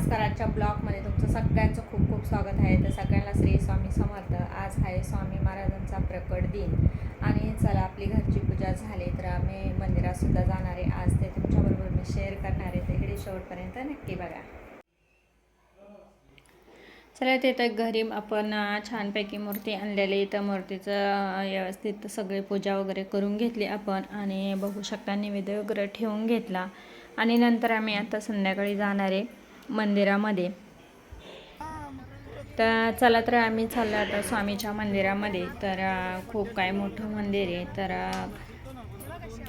नमस्कार आजच्या ब्लॉगमध्ये तुमचं सगळ्यांचं खूप खूप स्वागत आहे. तर सगळ्यांना श्री स्वामी समर्थ. आज आहे स्वामी महाराजांचा प्रकट दिन. आणि चला आपली घरची पूजा झाली तर आम्ही मंदिरातसुद्धा जाणार आहे. आज ते तुमच्याबरोबर मी शेअर करणार आहे. तर इकडे शेवटपर्यंत नक्की बघा. चला तिथं घरी आपण छानपैकी मूर्ती आणलेली तर मूर्तीचं व्यवस्थित सगळी पूजा वगैरे करून घेतली आपण. आणि बघू शकता निवेद्य वगैरे ठेवून घेतला. आणि नंतर आम्ही आता संध्याकाळी जाणार आहे. मंदिरामध्ये. तर चला तर आम्ही चाललो आता स्वामीच्या मंदिरामध्ये. तर खूप काय मोठं मंदिर आहे. तर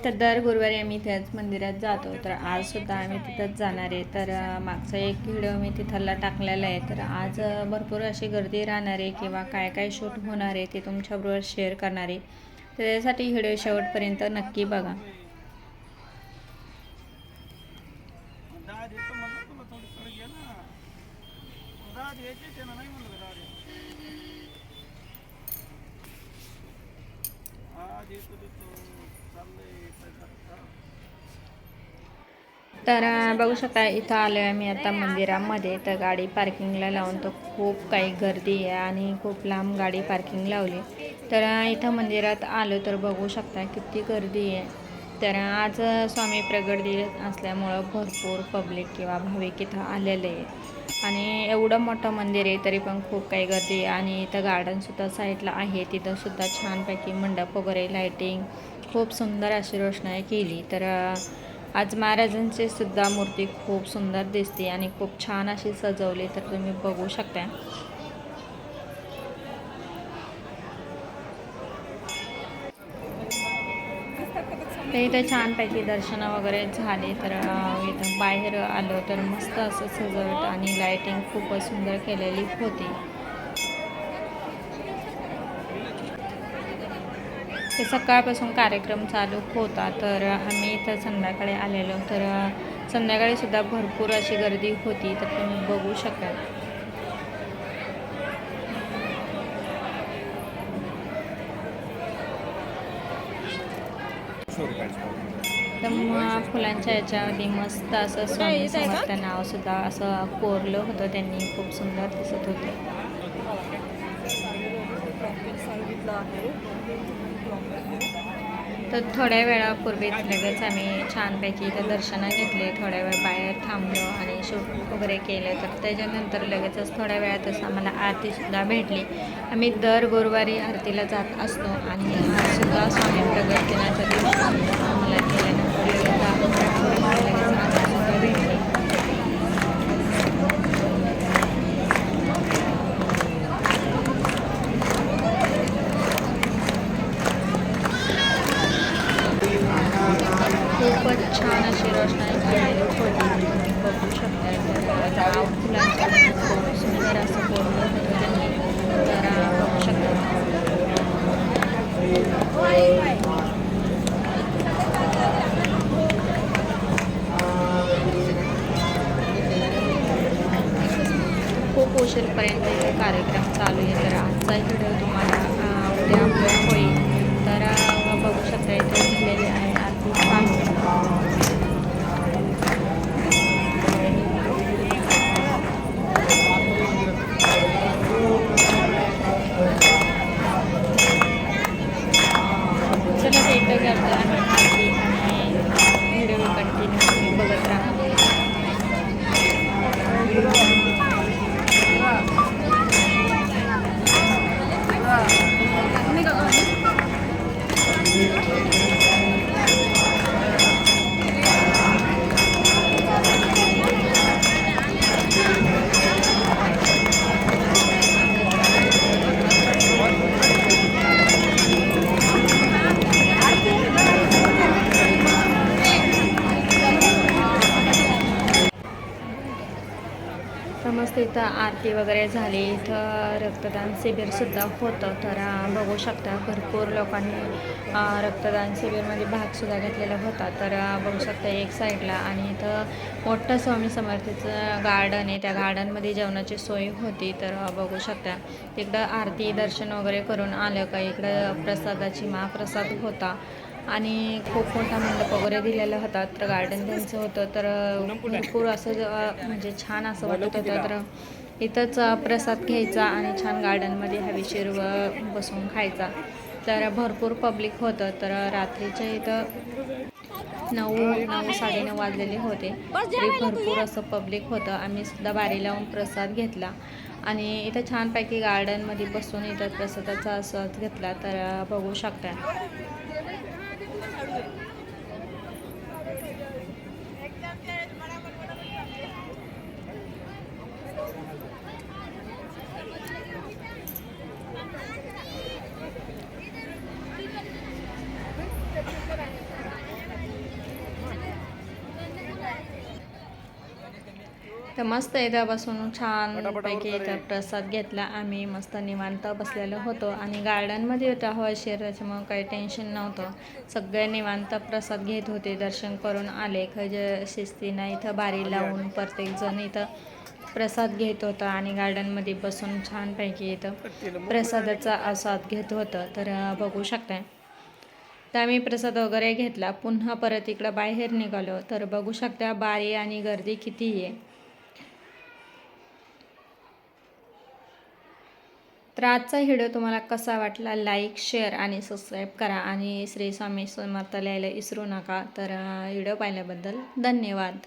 तर दर गुरुवारी आम्ही त्याच मंदिरात जातो. तर आजसुद्धा आम्ही तिथंच जाणार आहे. तर मागचा एक व्हिडिओ मी तिथला टाकलेला आहे. तर आज भरपूर अशी गर्दी राहणार आहे किंवा काय काय शूट होणार आहे ते तुमच्याबरोबर शेअर करणार आहे. तर त्यासाठी व्हिडिओ शेवटपर्यंत नक्की बघा. आहे ना नाही म्हणलं हा देतो देतो चाललंय पैसा तर बघू शकता इथं आलो आहे मी आता मंदिरामध्ये. तर गाडी पार्किंगला लावून तर खूप काही गर्दी आहे आणि खूप लांब गाडी पार्किंग लावली. तर इथं मंदिरात आलो तर बघू शकता किती गर्दी आहे. तर आज स्वामी प्रगट दिन असल्यामुळं भरपूर पब्लिक किंवा भाविक इथं आलेले आहेत. आणि एवढं मोठं मंदिर आहे तरी पण खूप काही गर्दी आणि इथं गार्डनसुद्धा साईडला आहे. तिथं सुद्धा छानपैकी मंडप वगैरे लाईटिंग खूप सुंदर अशी रोषणाई केली. तर आज महाराजांची सुद्धा मूर्ती खूप सुंदर दिसते आणि खूप छान अशी सजवली तर तुम्ही बघू शकता. तर इथं छानपैकी दर्शनं वगैरे झाले. तर इथं बाहेर आलो तर मस्त असं सजवट आणि लाईटिंग खूपच सुंदर केलेली होती. ते सकाळपासून कार्यक्रम चालू होता. तर आम्ही इथं संध्याकाळी आलेलो. तर संध्याकाळी सुद्धा भरपूर अशी गर्दी होती. तर तुम्ही बघू शकाल. मग फुलांच्या याच्यामध्ये मस्त असं स्वामी समर्थ नाव सुद्धा असं कोरलं होतं त्यांनी खूप सुंदर दिसत होते. सांगितलं आहे. तर थोड्या वेळापूर्वीच लगेच आम्ही छानपैकी इथं दर्शनं घेतले. थोड्या वेळ बाहेर थांबलो आणि शूट वगैरे केलं. तर त्याच्यानंतर लगेचच थोड्या वेळातच आम्हाला आरतीसुद्धा भेटली. आम्ही दर गुरुवारी आरतीला जात असतो आणि आजसुद्धा स्वामी प्रगत दिनाच्या दिवशी आम्हाला केल्यानंतर लगेच खूप सुंदर असं कोरलं होतं त्यांनी तर बघू शकता खूप उशीरपर्यंत इथे कार्यक्रम चालू आहे तर आजचा व्हिडिओ तुम्हाला उद्या होईल. चला ते तर मस्त इथं आरती वगैरे झाली इथं रक्तदान शिबिरसुद्धा होतं. तर बघू शकता भरपूर लोकांनी रक्तदान शिबिरमध्ये भागसुद्धा घेतलेला होता. तर बघू शकता एक साईडला आणि इथं मोठं स्वामी समर्थीचं गार्डन आहे. त्या गार्डनमध्ये जेवणाची सोय होती. तर बघू शकता तिकडं आरती दर्शन वगैरे करून आलं का? इकडं प्रसादाची महाप्रसाद होता. आणि खूप मोठा मंडप वगैरे दिलेला होता. तर गार्डन त्यांचं होतं. तर भरपूर असं म्हणजे छान असं वाटत होतं. तर इथंच प्रसाद घ्यायचा आणि छान गार्डनमध्ये हवेशीर व बसून खायचा. तर भरपूर पब्लिक होतं. तर रात्रीच्या इथं नऊ नऊ साडेनऊ वाजलेले होते. तरी भरपूर असं पब्लिक होतं. आम्ही सुद्धा बारी लावून प्रसाद घेतला. आणि इथं छानपैकी गार्डनमध्ये बसून इथं प्रसादाचा आस्वाद घेतला. तर बघू शकता. तर मस्त इथं बसून छान पैकी इथं प्रसाद घेतला. आम्ही मस्त निवांत बसलेलो होतो आणि गार्डनमध्ये होतं हवाशीर त्याच्यामुळं काही टेन्शन नव्हतं. सगळे निवांत प्रसाद घेत होते दर्शन करून आले. खज शिस्तीनं इथं बारी लावून प्रत्येकजण इथं प्रसाद घेत होता आणि गार्डनमध्ये बसून छानपैकी इथं प्रसादाचा आस्वाद घेत होतं. तर बघू शकताय. तर आम्ही प्रसाद वगैरे घेतला. पुन्हा परत इकडं बाहेर निघालो. तर बघू शकता बारी आणि गर्दी किती आहे. तर आजचा व्हिडिओ तुम्हाला कसा वाटला लाईक शेअर आणि सबस्क्राईब करा आणि श्री स्वामी समर्थ लिहायला विसरू नका. तर व्हिडिओ पाहिल्याबद्दल धन्यवाद.